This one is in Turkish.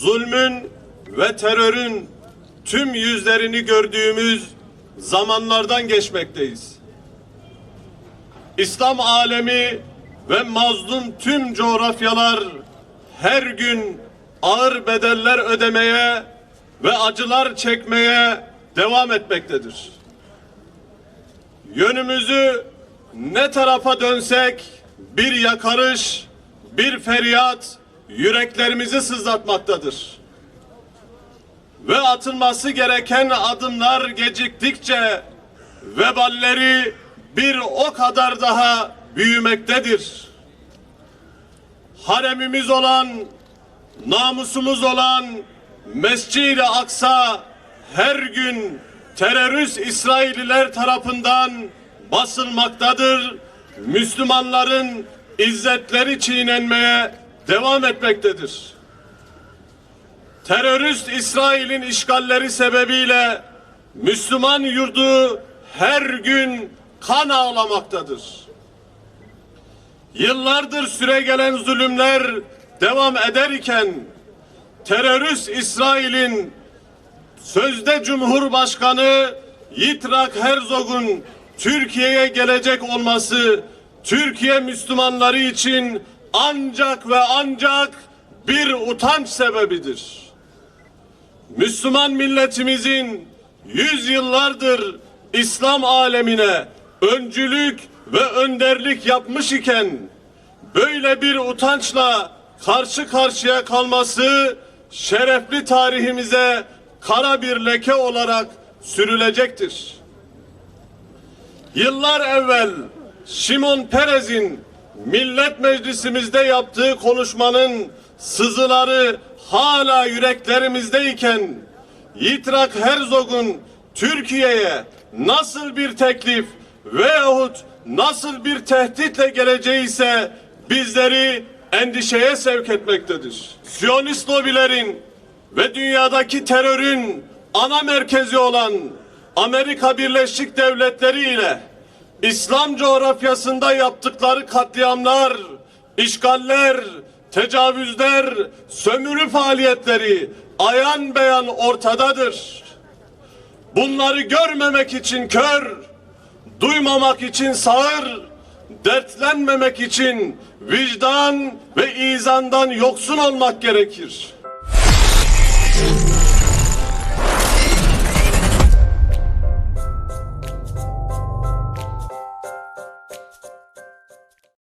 zulmün ve terörün tüm yüzlerini gördüğümüz zamanlardan geçmekteyiz. İslam alemi ve mazlum tüm coğrafyalar her gün ağır bedeller ödemeye ve acılar çekmeye devam etmektedir. Yönümüzü ne tarafa dönsek bir yakarış, bir feryat yüreklerimizi sızlatmaktadır. Ve atılması gereken adımlar geciktikçe veballeri bir o kadar daha büyümektedir. Haremimiz olan, namusumuz olan Mescid-i Aksa her gün terörist İsrailliler tarafından basılmaktadır. Müslümanların izzetleri çiğnenmeye devam etmektedir. Terörist İsrail'in işgalleri sebebiyle Müslüman yurdu her gün kan ağlamaktadır. Yıllardır süregelen zulümler devam ederken terörist İsrail'in sözde Cumhurbaşkanı Yitrak Herzog'un Türkiye'ye gelecek olması Türkiye Müslümanları için ancak ve ancak bir utanç sebebidir. Müslüman milletimizin yüzyıllardır İslam alemine öncülük ve önderlik yapmış iken böyle bir utançla karşı karşıya kalması şerefli tarihimize kara bir leke olarak sürülecektir. Yıllar evvel Şimon Perez'in Millet Meclisimizde yaptığı konuşmanın sızıları hala yüreklerimizdeyken Yitrak Herzog'un Türkiye'ye nasıl bir teklif veyahut nasıl bir tehditle geleceği ise bizleri endişeye sevk etmektedir. Siyonist lobilerin ve dünyadaki terörün ana merkezi olan Amerika Birleşik Devletleri ile İslam coğrafyasında yaptıkları katliamlar, işgaller, tecavüzler, sömürü faaliyetleri ayan beyan ortadadır. Bunları görmemek için kör, duymamak için sağır, dertlenmemek için vicdan ve izandan yoksun olmak gerekir.